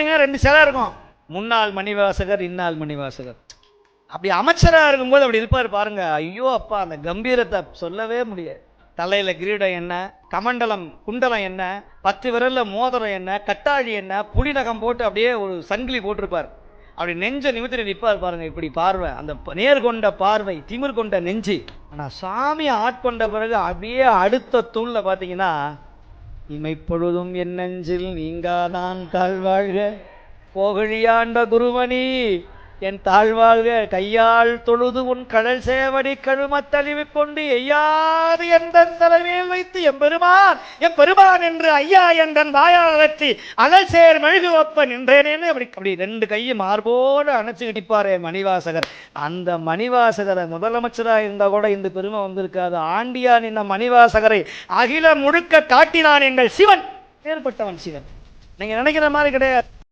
பார்த்தீங்கன்னா ரெண்டு சிலை இருக்கும். முன்னாள் மணிவாசகர் இன்னாள் மணிவாசகர். அப்படி அமைச்சராக இருக்கும்போது அப்படி இருப்பார் பாருங்க. ஐயோ அப்பா அந்த கம்பீரத்தை சொல்லவே முடியாது தலையில் கிரீடம் என்ன கமண்டலம் குண்டலம் என்ன பத்து விரல்ல மோதிரம் என்ன கட்டாழி என்ன புலிநகம் போட்டு அப்படியே ஒரு சங்கிலி போட்டிருப்பார். அப்படி நெஞ்ச நிமித்தி நிற்பார் பாருங்க இப்படி பார்வை. அந்த ப- நேர் கொண்ட பார்வை திமிர் கொண்ட நெஞ்சு. ஆனால் சாமி ஆட்கொண்ட பிறகு அப்படியே அடுத்த தூணில் பார்த்தீங்கன்னா இமைப்பொழுதும் என் நெஞ்சில் நீங்காதான் தாழ்வாழ்க போகழியாண்ட குருமணி. என் தாழ்வாழ்க கையால் தொழுது உன் கடல் சேவடி கழுமத்தழிவு கொண்டு எய்யாது எந்த தலைமையில் வைத்து எம்பெருமான் எம்பெருமான் என்று ஐயா என்றன் வாயால் வெற்றி அனல் சேர் மெழுகு ஒப்ப நின்றேனேன்னு அப்படி அப்படி ரெண்டு கையை மார்போடு அணைச்சு நிற்பாரே மணிவாசகர். அந்த மணிவாசகரை முதலமைச்சராக இருந்தால் கூட இந்த பெருமை வந்திருக்காது. ஆண்டியான் இந்த மணிவாசகரை அகில முழுக்க காட்டினான் எங்கள் சிவன். ஏற்பட்டவன் சிவன். நீங்கள் நினைக்கிற மாதிரி கிடையாது.